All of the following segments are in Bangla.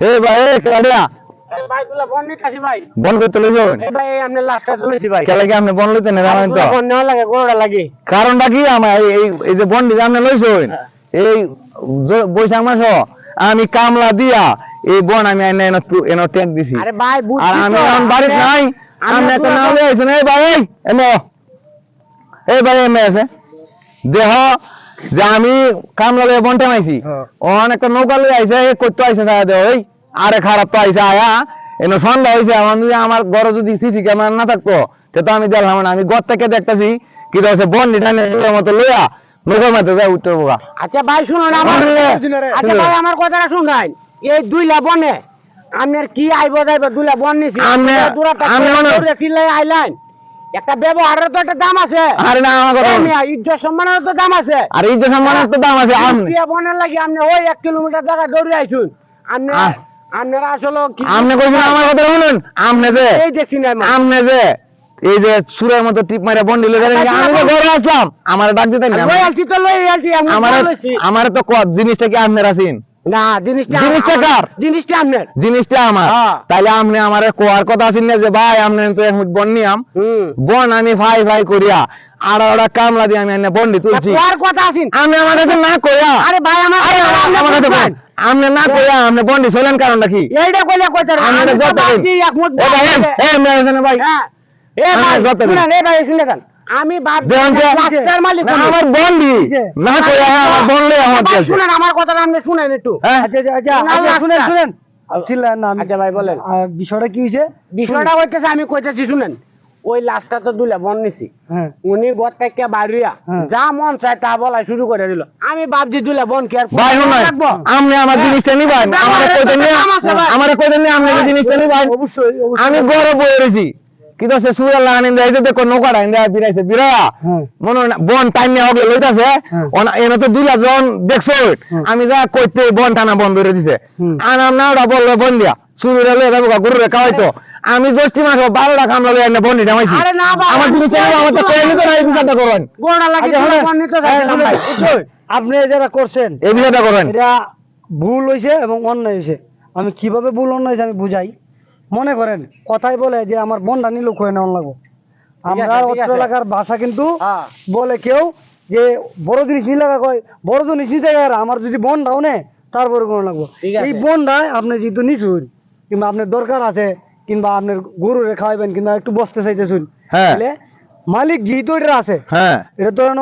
এ ভাই এ কেলা বন করতে লই যাবেন এই ভাই আপনি লাস্টটা তুলেছি ভাই। কেলা কি আপনি বন লইতে না জানেন তো। বন নেওয়া লাগে গোড়া লাগে। কারণটা কি? আমার এই- এই এই যে বন দিতে আপনি লইছেন? এই বৈশাখ মাস আমি কামলা দিয়া এই বন আমি এনে এনে এনে ট্যাগ দিছি। আরে ভাই বুঝছি আর আমি এখন বাড়িতে নাই। আমি লইছেন এই ভাই এমো এই ভাই এমে আছে। দেহ যে আমি কামলা লইয়া বন টামাইছি হ্যাঁ। অন একটা নৌকা লই আইছে এ করতে আইছে সারা ওই আরে খারাপ তো আইছে আয়া এনে সন্ধ্যা হইছে আমার যদি আমার ঘরে যদি সিসি ক্যামেরা না থাকতো তে তো আমি দেখলাম না আমি ঘর থেকে দেখতাছি কি হচ্ছে বন নিটানে মতো লইয়া নৌকার মাঝে যায় উঠতে বোকা আচ্ছা ভাই শুনুন আমার আচ্ছা ভাই আমার কথাটা শুনাই এই দুইলা বনে আপনার কি আইব যাইব দুইলা বন নিছি আমনে- দূরাটা আমনে চিল্লাই আইলেন একটা ব্যবহারের তো একটা দাম আছে। আরে না আমার কথা এই ইজ্জত সম্মানের তো দাম আছে। আর যে সম্মানের তো দাম আছে প্রিয়া বনের লাগি আপনি ওই এক কিলোমিটার জায়গা দৌড়ে আইছুন। আপনি আপনারা আসলে কি আমনে কইছেন আমার কথা শুনুন আমনে যে এই দেখছি না আমি। আমনে যে এই যে সুরের মতো টিপ মারে বন্ডি লই গেলেন আমি তো ঘরে আসলাম আমার ডাক দিতেন না আমার তো কত জিনিসটা কি আপনার আছেন না জিনিসটা জিনিসটা কার? জিনিসটা আপনার। জিনিসটা আমার। হ্যাঁ। তাইলে আপনি আমারে কোয়ার কথা আছেন না যে ভাই আপনি তো এখন বন নিয়াম বন আমি ভাই ভাই করিয়া। আর ওরা কামলা দিয়ে আমি এনে বন্ডি তুলছি। আর কথা আছেন আমি আমার কাছে না কইয়া। আরে ভাই আমার আমার কাছে আপনি না কইয়া আপনি বন্ডি চলেন কারণটা কি? এইটা কইলে কইতে আমি আমি তো তো যত বাকি এ ভাই এ মেয়ে ভাই। হ্যাঁ। এ ভাই যত দিন। এ ভাই শুনে আমি রাস্তার মালিক আমার বন্ডি না হ্যাঁ, আমার আমার শুনেন আমার কথাটা আপনি শুনেন একটু। হ্যাঁ? আচ্ছা আচ্ছা আচ্ছা না, আচ্ছা, শুনেন শুনেন। আমি- আচ্ছা ভাই বলেন। বিষয়টা কি হয়েছে বিষয়টা হইতেছে আমি কইতেছি শুনেন। ওই লাস্টটা তো দুলে বন নিছি। হ্যাঁ। উনি ঘর থেকে বাড়িয়া হ্যাঁ। যা মন চায় তা বলা শুরু করে দিল। আমি ভাবছি দুলে বন কি আর শুনুন আপনি আমার জিনিসটা নিবেন। আমারে কইতে নিয়ে দাম আছে ভাই। আমারে কইতে নিয়ে আপনি জিনিসটা নিবেন অবশ্যই অবশ্যই। আমি বড় বই রইছি। কিন্তু সে সুরা লাগানি দেয় দেখো নৌকাটা ইন্দা বিরাইছে বিরা মনে বন টাইম নিয়ে হবে লইতাছে। এনে তো দুই জন দেখছ আমি যা কইতে বন টানা বন্ধ করে দিছে। আর আমরা ওটা বলল বন দিয়া সুবিধা লয়ে যাব গরু রে খাওয়াইতো আমি জ্যৈষ্ঠী মাস বারোটা কামলা লয়ে এনে বন্ডি নামাইছি। না আমার আমার তো কয়ে নিতে না এই বিষয়টা করেন? আপনি যারা করছেন এই বিষয়টা করেন। এটা ভুল হয়েছে এবং অন্যায় হয়েছে আমি কীভাবে ভুল অন্যায় হয়েছে আমি বুঝাই। মনে করেন কথাই বলে যে আমার বনটা নিল কয়ে নেওয়ার লাগবো। আমরা অত্র এলাকার ভাষা কিন্তু হ্যাঁ। বলে কেউ যে বড় জিনিস নিলে কয় বড় জিনিস নিতে গেলে আমার যদি বনটাও নে তারপরে কোনো লাগবো। এই বনটায় আপনি যেহেতু নিছুন কিংবা আপনার দরকার আছে কিংবা আপনার গরুরে খাওয়াইবেন কিংবা একটু বসতে চাইতেছুন হ্যাঁ। তাহলে মালিক যেহেতু এটা আছে হ্যাঁ। এটা ধরেন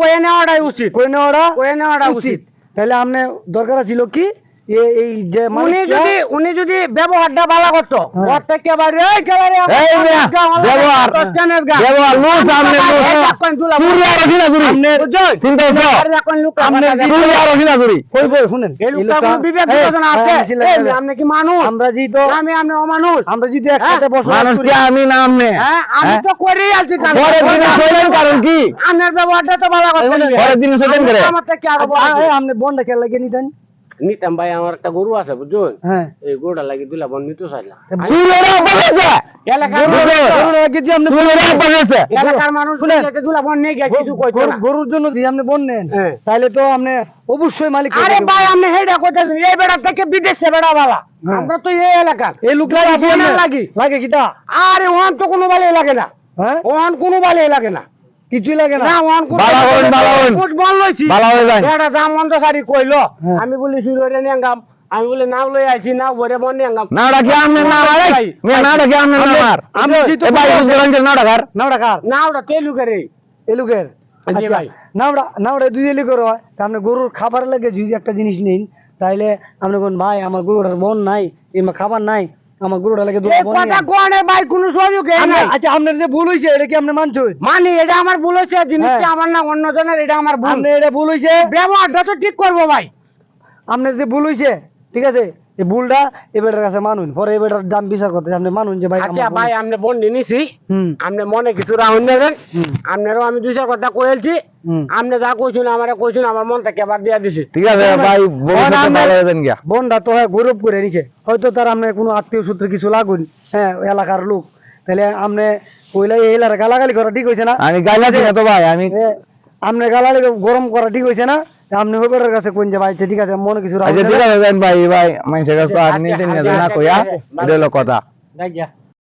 কয়ে নেওয়াটাই উচিত। কই নেওয়াটা কয়ে নেওয়াটা উচিত। তাহলে আপনি দরকার ছিল কি এই যে উনি যদি উনি যদি ব্যবহারটা ভালো করতো এই ব্যবহার। ব্যবহার, আমি সামনে তো। আর চিন্তা আপনি আর কই শুনেন এই লোকটা বিবেক বিবেচনা আছে? আপনি কি মানুষ? আমরা আমি আপনি অমানুষ। আমরা যদি একসাথে মানুষ কি আমি না আমনে হ্যাঁ, আমি তো করেই আছি কাজ। পরের দিনে শৈলেন কারণ কি? আপনার ব্যবহারটা তো ভালো করছেন। পরের দিনে শৈলেন করে। আমার থেকে আরও বড় আ- আছি। এই, আপনি বনটা খেয়াল লাগিয়ে নিতেন। নিতাম ভাই আমার একটা গরু আছে বুঝছেন? হ্যাঁ। এই গরুটা লাগি দিলা বন নিতে চাইলাম। চুরেরা বলেছে এলাকার গরু- মানুষ- গরুর জন্য যদি আপনি বন নেন হ্যাঁ। তাহলে তো আপনি অবশ্যই মালিক আরে ভাই আপনি হেডা এই বেড়া থেকে বিদেশে বেড়া বালা। হ্যাঁ। আমরা তো এই এলাকার। এই লোকটা লাগি লাগে কিটা আরে ওহান তো কোনো বালে লাগে না। ওহান কোনো বালে লাগে না। কিছুই লাগে না। হয়ে কইলো। আমি বলি সুরে নিয়ে আমি বলি নাও লই আইছি নাও ভরে মন নিয়ে গাম না ডাকি আমনে না ভাই, মেয়ে না ডাকি আমনে না আমার। আমি যেহেতু এ ভাই বুঝলেন না ডাকার। নাওটা কার নাওটা তেলু করে এই। লোকের। জি আচ্ছা, ভাই। নাওটা নাওটা দুই এলি করো। তা আপনি গরুর খাবার লাগে যদি একটা জিনিস নিন তাইলে আপনি কোন ভাই আমার গরুটার বন নাই কিংবা খাবার নাই। আমার গরুটা লাগে এই কথা নিয়ে কোনে ভাই কোনো সুযোগ। নাই। আচ্ছা আপনার যে ভুল হইছে এটা কি আপনি মানছেন মানি এটা আমার ভুল হইছে জিনিসটা হ্যাঁ। আমার না অন্য জনের এটা আমার ভুল। আপনি এটা ভুল হয়েছে ব্যবহারটা তো ঠিক করব ভাই। আপনার যে ভুল হয়েছে ঠিক আছে? এই ভুলটা এবারের কাছে মানুন পরে এবারের দাম বিচার করতে আপনি মানুন যে ভাই আচ্ছা ভাই আপনি বন্ডি নিছি। আপনি মনে কিছু রাহুল নেবেন আপনারও আমি দুই চার কথা কয়েছি। আপনি যা কইছেন আমার কইছেন আমার মনটা কেবার দিয়া দিছি? ঠিক আছে ভাই হয়ে বনটা তো হয় গৌরব করে নিছে। হয়তো তার আপনার কোনো আত্মীয় সূত্রে কিছু লাগুন হ্যাঁ এলাকার লোক। তাহলে আপনি কইলে এই এলাকার গালাগালি করা ঠিক হয়েছে না? আমি না তো ভাই আমি এ, আপনি গালাগালি গরম করা ঠিক হয়েছে না? আপনি ওই কাছে কোন যে আচ্ছা, ঠিক আছে মনে কিছু আচ্ছা ঠিক আছে ভাই ভাই মানুষের কাছে আর নিতে নিয়ে না কইয়া এটা হলো কথা।